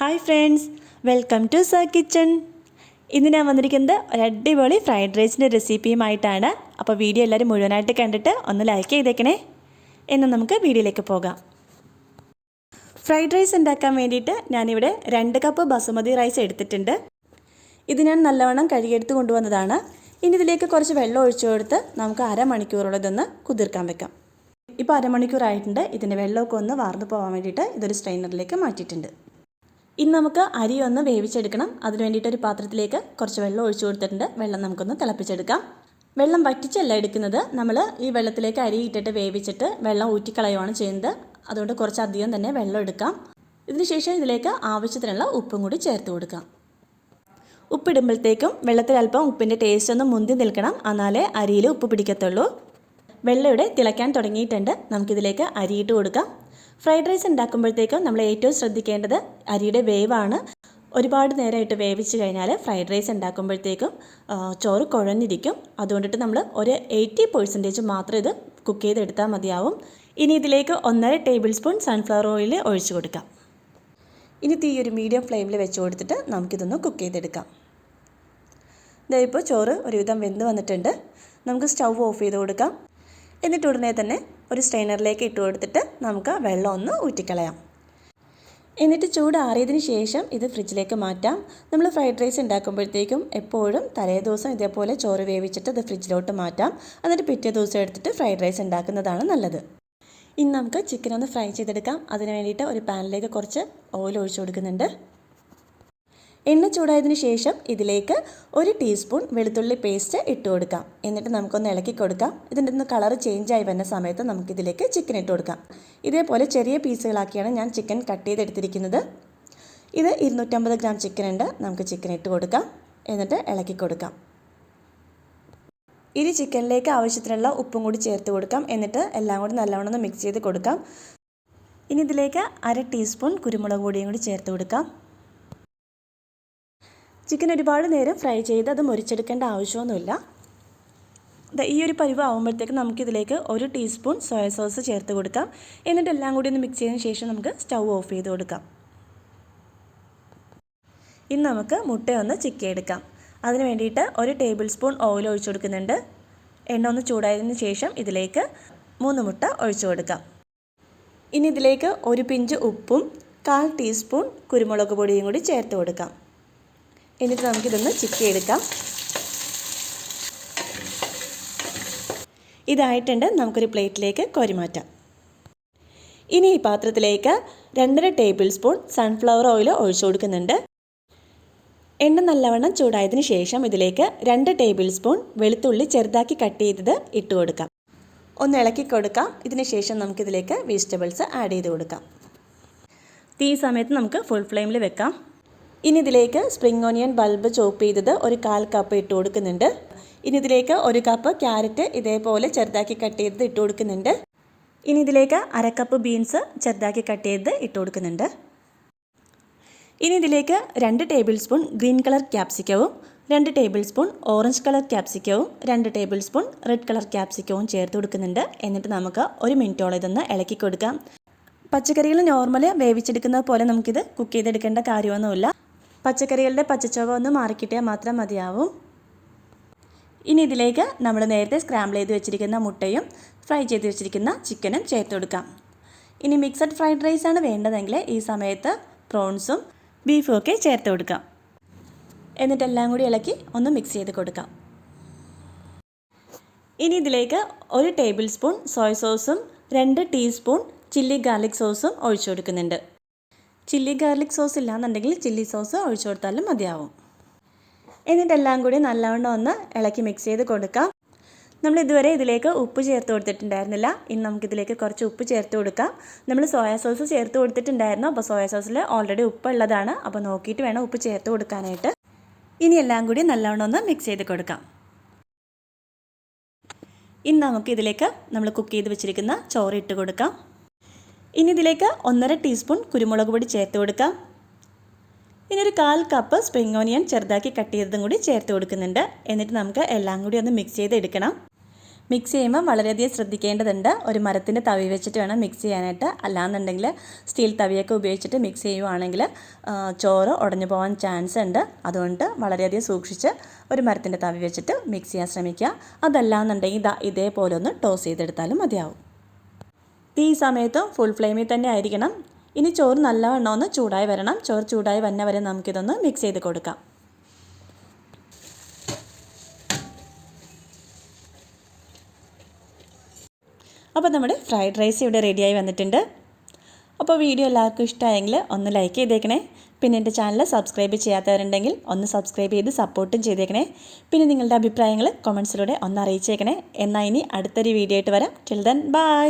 Hi friends welcome to sir kitchen. ഇന്ന് ഞാൻ വന്നിരിക്കുന്നത് ഒരു അടിപൊളി ഫ്രൈഡ് റൈസിന്റെ റെസിപ്പിയുമായിട്ടാണ്. അപ്പോൾ വീഡിയോ എല്ലാവരും മുഴുവനായിട്ട് കണ്ടിട്ട് ഒന്ന് ലൈക്ക് ചെയ്തേക്കണേ. എന്ന് നമുക്ക് വീഡിയോയിലേക്ക് പോകാം. ഫ്രൈഡ് റൈസ് ഉണ്ടാക്കാൻ വേണ്ടിയിട്ട് ഞാനിവിടെ രണ്ട് കപ്പ് ബസുമതി റൈസ് എടുത്തിട്ടുണ്ട്. ഇത് ഞാൻ നല്ലവണ്ണം കഴുകിയെടുത്ത് കൊണ്ടുവന്നതാണ്. ഇനി ഇതിലേക്ക് കുറച്ച് വെള്ളം ഒഴിച്ചു കൊടുത്ത് നമുക്ക് അരമണിക്കൂറുള്ളതൊന്ന് കുതിർക്കാൻ വെക്കാം. ഇപ്പോൾ അരമണിക്കൂറായിട്ടുണ്ട്. ഇതിന്റെ വെള്ളമൊക്കെ ഒന്ന് വാർന്നു പോകാൻ വേണ്ടിയിട്ട് ഇതൊരു സ്ട്രെയിനറിലേക്ക് മാറ്റിയിട്ടുണ്ട്. ഇനി നമുക്ക് അരി ഒന്ന് വേവിച്ചെടുക്കണം. അതിന് വേണ്ടിയിട്ട് ഒരു പാത്രത്തിലേക്ക് കുറച്ച് വെള്ളം ഒഴിച്ചു കൊടുത്തിട്ടുണ്ട്. വെള്ളം നമുക്കൊന്ന് തിളപ്പിച്ചെടുക്കാം. വെള്ളം വറ്റിച്ചല്ല എടുക്കുന്നത്. നമ്മൾ ഈ വെള്ളത്തിലേക്ക് അരി ഇട്ടിട്ട് വേവിച്ചിട്ട് വെള്ളം ഊറ്റിക്കളയുവാണ് ചെയ്യുന്നത്. അതുകൊണ്ട് കുറച്ചധികം തന്നെ വെള്ളം എടുക്കാം. ഇതിനുശേഷം ഇതിലേക്ക് ആവശ്യത്തിനുള്ള ഉപ്പും കൂടി ചേർത്ത് കൊടുക്കാം. ഉപ്പിടുമ്പോഴത്തേക്കും വെള്ളത്തിൽ അല്പം ഉപ്പിന്റെ ടേസ്റ്റ് ഒന്ന് മുന്തി നിൽക്കണം. എന്നാലേ അരിയിൽ ഉപ്പ് പിടിക്കത്തുള്ളൂ. വെള്ളം ഇവിടെ തിളയ്ക്കാൻ തുടങ്ങിയിട്ടുണ്ട്. നമുക്കിതിലേക്ക് അരിയിട്ട് കൊടുക്കാം. ഫ്രൈഡ് റൈസ് ഉണ്ടാക്കുമ്പോഴത്തേക്കും നമ്മൾ ഏറ്റവും ശ്രദ്ധിക്കേണ്ടത് അരിയുടെ വേവാണ്. ഒരുപാട് നേരമായിട്ട് വേവിച്ച് കഴിഞ്ഞാൽ ഫ്രൈഡ് റൈസ് ഉണ്ടാക്കുമ്പോഴത്തേക്കും ചോറ് കുഴഞ്ഞിരിക്കും. അതുകൊണ്ടിട്ട് നമ്മൾ ഒരു എയ്റ്റി പെർസെന്റേജ് മാത്രം ഇത് കുക്ക് ചെയ്തെടുത്താൽ മതിയാവും. ഇനി ഇതിലേക്ക് ഒന്നര ടേബിൾ സ്പൂൺ സൺഫ്ലവർ ഓയിൽ ഒഴിച്ചു കൊടുക്കാം. ഇനി തീ ഒരു മീഡിയം ഫ്ലെയിമിൽ വെച്ച് കൊടുത്തിട്ട് നമുക്കിതൊന്ന് കുക്ക് ചെയ്തെടുക്കാം. ദേ ഇപ്പോൾ ചോറ് ഒരുവിധം വെന്ത് വന്നിട്ടുണ്ട്. നമുക്ക് സ്റ്റൗ ഓഫ് ചെയ്ത് കൊടുക്കാം. എന്നിട്ട് ഉടനെ തന്നെ ഒരു സ്ട്രെയിനറിലേക്ക് ഇട്ട് കൊടുത്തിട്ട് നമുക്ക് വെള്ളം ഒന്ന് ഊറ്റിക്കളയാം. എന്നിട്ട് ചൂടാറിയതിന് ശേഷം ഇത് ഫ്രിഡ്ജിലേക്ക് മാറ്റാം. നമ്മൾ ഫ്രൈഡ് റൈസ് ഉണ്ടാക്കുമ്പോഴത്തേക്കും എപ്പോഴും തലേ ദിവസം ഇതേപോലെ ചോറ് വേവിച്ചിട്ട് ഇത് ഫ്രിഡ്ജിലോട്ട് മാറ്റാം. എന്നിട്ട് പിറ്റേ ദിവസം എടുത്തിട്ട് ഫ്രൈഡ് റൈസ് ഉണ്ടാക്കുന്നതാണ് നല്ലത്. ഇനി നമുക്ക് ചിക്കൻ ഒന്ന് ഫ്രൈ ചെയ്തെടുക്കാം. അതിന് വേണ്ടിയിട്ട് ഒരു പാനിലേക്ക് കുറച്ച് ഓയിൽ ഒഴിച്ചു കൊടുക്കുന്നുണ്ട്. എണ്ണ ചൂടായതിനു ശേഷം ഇതിലേക്ക് ഒരു ടീസ്പൂൺ വെളുത്തുള്ളി പേസ്റ്റ് ഇട്ട് കൊടുക്കാം. എന്നിട്ട് നമുക്കൊന്ന് ഇളക്കി കൊടുക്കാം. ഇതിന്റെ ഒന്ന് കളർ ചേഞ്ച് ആയി വരുന്ന സമയത്ത് നമുക്കിതിലേക്ക് ചിക്കൻ ഇട്ട് കൊടുക്കാം. ഇതേപോലെ ചെറിയ പീസുകളാക്കിയാണ് ഞാൻ ചിക്കൻ കട്ട് ചെയ്തെടുത്തിരിക്കുന്നത്. ഇത് ഇരുന്നൂറ്റമ്പത് ഗ്രാം ചിക്കൻ ഉണ്ട്. നമുക്ക് ചിക്കൻ ഇട്ട് കൊടുക്കാം. എന്നിട്ട് ഇളക്കി കൊടുക്കാം. ഇനി ചിക്കനിലേക്ക് ആവശ്യത്തിനുള്ള ഉപ്പും കൂടി ചേർത്ത് കൊടുക്കാം. എന്നിട്ട് എല്ലാം കൂടി നല്ലവണ്ണം ഒന്ന് മിക്സ് ചെയ്ത് കൊടുക്കാം. ഇനി ഇതിലേക്ക് അര ടീസ്പൂൺ കുരുമുളക് പൊടിയും കൂടി ചേർത്ത് കൊടുക്കാം. ചിക്കൻ ഒരുപാട് നേരം ഫ്രൈ ചെയ്ത് അത് മുറിച്ചെടുക്കേണ്ട ആവശ്യമൊന്നുമില്ല. ഈ ഒരു പരിവ് ആകുമ്പോഴത്തേക്ക് നമുക്കിതിലേക്ക് ഒരു ടീസ്പൂൺ സോയ സോസ് ചേർത്ത് കൊടുക്കാം. എന്നിട്ട് എല്ലാം കൂടി ഒന്ന് മിക്സ് ചെയ്തതിന് ശേഷം നമുക്ക് സ്റ്റൗ ഓഫ് ചെയ്ത് കൊടുക്കാം. ഇനി നമുക്ക് മുട്ടയൊന്ന് ചിക്കിയെടുക്കാം. അതിന് വേണ്ടിയിട്ട് ഒരു ടേബിൾ സ്പൂൺ ഓയിൽ ഒഴിച്ചു കൊടുക്കുന്നുണ്ട്. എണ്ണ ഒന്ന് ചൂടായതിന് ശേഷം ഇതിലേക്ക് മൂന്ന് മുട്ട ഒഴിച്ചു കൊടുക്കാം. ഇനി ഇതിലേക്ക് ഒരു പിഞ്ച് ഉപ്പും കാൽ ടീസ്പൂൺ കുരുമുളക് പൊടിയും കൂടി ചേർത്ത് കൊടുക്കാം. എന്നിട്ട് നമുക്കിതൊന്ന് ചിക്കി എടുക്കാം ഇതായിട്ടുണ്ട് നമുക്കൊരു പ്ലേറ്റിലേക്ക് കോരി മാറ്റാം ഇനി ഈ പാത്രത്തിലേക്ക് രണ്ടര ടേബിൾ സ്പൂൺ സൺഫ്ലവർ ഓയിൽ ഒഴിച്ചു കൊടുക്കുന്നുണ്ട്. എണ്ണ നല്ലവണ്ണം ചൂടായതിനു ശേഷം ഇതിലേക്ക് രണ്ട് ടേബിൾ സ്പൂൺ വെളുത്തുള്ളി ചെറുതാക്കി കട്ട് ചെയ്തത് ഇട്ട് കൊടുക്കാം. ഒന്ന് ഇളക്കി കൊടുക്കാം. ഇതിന് ശേഷം നമുക്കിതിലേക്ക് വെജിറ്റബിൾസ് ആഡ് ചെയ്ത് കൊടുക്കാം. തീ സമയത്ത് നമുക്ക് ഫുൾ ഫ്ലെയിമിൽ വെക്കാം. ഇനി ഇതിലേക്ക് സ്പ്രിംഗ് ഓണിയൻ ബൾബ് ചോപ്പ് ചെയ്തത് ഒരു കാൽ കപ്പ് ഇട്ട് കൊടുക്കുന്നുണ്ട്. ഇനി ഇതിലേക്ക് ഒരു കപ്പ് ക്യാരറ്റ് ഇതേപോലെ ചെറുതാക്കി കട്ട് ചെയ്തത് ഇട്ട് കൊടുക്കുന്നുണ്ട്. ഇനി ഇതിലേക്ക് അര കപ്പ് ബീൻസ് ചെറുതാക്കി കട്ട് ചെയ്ത് ഇട്ട് കൊടുക്കുന്നുണ്ട്. ഇനി ഇതിലേക്ക് രണ്ട് ടേബിൾ സ്പൂൺ ഗ്രീൻ കളർ ക്യാപ്സിക്കവും രണ്ട് ടേബിൾ സ്പൂൺ ഓറഞ്ച് കളർ ക്യാപ്സിക്കവും രണ്ട് ടേബിൾ സ്പൂൺ റെഡ് കളർ ക്യാപ്സിക്കവും ചേർത്ത് കൊടുക്കുന്നുണ്ട്. എന്നിട്ട് നമുക്ക് ഒരു മിനിറ്റോളം ഇതൊന്ന് ഇളക്കി കൊടുക്കാം. പച്ചക്കറികൾ നോർമൽ വേവിച്ചെടുക്കുന്നത് പോലെ നമുക്കിത് കുക്ക് ചെയ്തെടുക്കേണ്ട കാര്യമൊന്നുമില്ല. പച്ചക്കറികളുടെ പച്ചച്ചുവ ഒന്ന് മാറിക്കിട്ടിയാൽ മാത്രം മതിയാവും. ഇനി ഇതിലേക്ക് നമ്മൾ നേരത്തെ സ്ക്രാമ്പിൾ ചെയ്ത് വെച്ചിരിക്കുന്ന മുട്ടയും ഫ്രൈ ചെയ്ത് വെച്ചിരിക്കുന്ന ചിക്കനും ചേർത്ത് കൊടുക്കാം. ഇനി മിക്സഡ് ഫ്രൈഡ് റൈസ് ആണ് വേണ്ടതെങ്കിൽ ഈ സമയത്ത് പ്രോൺസും ബീഫും ഒക്കെ ചേർത്ത് കൊടുക്കാം. എന്നിട്ടെല്ലാം കൂടി ഇളക്കി ഒന്ന് മിക്സ് ചെയ്ത് കൊടുക്കാം. ഇനി ഇതിലേക്ക് ഒരു ടേബിൾ സ്പൂൺ സോയ സോസും രണ്ട് ടീസ്പൂൺ ചില്ലി ഗാർലിക് സോസും ഒഴിച്ചു കൊടുക്കുന്നുണ്ട്. ചില്ലി ഗാർലിക് സോസ് ഇല്ലാന്നുണ്ടെങ്കിൽ ചില്ലി സോസ് ഒഴിച്ചു കൊടുത്താലും മതിയാവും. എന്നിട്ട് എല്ലാം കൂടി നല്ലവണ്ണം ഒന്ന് ഇളക്കി മിക്സ് ചെയ്ത് കൊടുക്കാം. നമ്മൾ ഇതുവരെ ഇതിലേക്ക് ഉപ്പ് ചേർത്ത് കൊടുത്തിട്ടുണ്ടായിരുന്നില്ല. ഇനി നമുക്കിതിലേക്ക് കുറച്ച് ഉപ്പ് ചേർത്ത് കൊടുക്കാം. നമ്മൾ സോയാ സോസ് ചേർത്ത് കൊടുത്തിട്ടുണ്ടായിരുന്നു. അപ്പോൾ സോയാ സോസിൽ ഓൾറെഡി ഉപ്പ് ഉള്ളതാണ്. അപ്പോൾ നോക്കിയിട്ട് വേണം ഉപ്പ് ചേർത്ത് കൊടുക്കാനായിട്ട്. ഇനി എല്ലാം കൂടി നല്ലവണ്ണം ഒന്ന് മിക്സ് ചെയ്ത് കൊടുക്കാം. ഇനി നമുക്ക് ഇതിലേക്ക് നമ്മൾ കുക്ക് ചെയ്ത് വെച്ചിരിക്കുന്ന ചോറ് ഇട്ട് കൊടുക്കാം. ഇനി ഇതിലേക്ക് ഒന്നര ടീസ്പൂൺ കുരുമുളക് പൊടി ചേർത്ത് കൊടുക്കാം. ഇനി ഒരു കാൽ കപ്പ് സ്പ്രിംഗ് ഓണിയൻ ചെറുതാക്കി കട്ട് ചെയ്തതും കൂടി ചേർത്ത് കൊടുക്കുന്നുണ്ട്. എന്നിട്ട് നമുക്ക് എല്ലാം കൂടി ഒന്ന് മിക്സ് ചെയ്തെടുക്കണം മിക്സ് ചെയ്യുമ്പോൾ വളരെയധികം ശ്രദ്ധിക്കേണ്ടതുണ്ട്. ഒരു മരത്തിന്റെ തവി വെച്ചിട്ട് വേണം മിക്സ് ചെയ്യാനായിട്ട്. അല്ലാന്നുണ്ടെങ്കിൽ സ്റ്റീൽ തവിയൊക്കെ ഉപയോഗിച്ചിട്ട് മിക്സ് ചെയ്യുവാണെങ്കിൽ ചോറ് ഉടഞ്ഞു പോകാൻ ചാൻസ് ഉണ്ട്. അതുകൊണ്ട് വളരെയധികം സൂക്ഷിച്ച് ഒരു മരത്തിന്റെ തവി വെച്ചിട്ട് മിക്സ് ചെയ്യാൻ ശ്രമിക്കുക. അതല്ലാന്നുണ്ടെങ്കിൽ ഇതാ ഇതേപോലെ ഒന്ന് ടോസ് ചെയ്തെടുത്താലും മതിയാവും. തീ സമയത്തും ഫുൾ ഫ്ലെയിമിൽ തന്നെ ആയിരിക്കണം. ഇനി ചോറ് നല്ലവണ്ണം ഒന്ന് ചൂടായി വരണം. ചോറ് ചൂടായി വന്ന വരെ നമുക്കിതൊന്ന് മിക്സ് ചെയ്ത് കൊടുക്കാം. അപ്പോൾ നമ്മുടെ ഫ്രൈഡ് റൈസ് ഇവിടെ റെഡിയായി വന്നിട്ടുണ്ട്. അപ്പോൾ വീഡിയോ എല്ലാവർക്കും ഇഷ്ടമായെങ്കിൽ ഒന്ന് ലൈക്ക് ചെയ്തേക്കണേ. പിന്നെ എന്റെ ചാനൽ സബ്സ്ക്രൈബ് ചെയ്യാത്തവരുണ്ടെങ്കിൽ ഒന്ന് സബ്സ്ക്രൈബ് ചെയ്ത് സപ്പോർട്ടും ചെയ്തേക്കണേ. പിന്നെ നിങ്ങളുടെ അഭിപ്രായങ്ങൾ കമൻസിലൂടെ ഒന്ന് അറിയിച്ചേക്കണേ. എന്നാൽ ഇനി അടുത്തൊരു വീഡിയോ ആയിട്ട് വരാം. Till then bye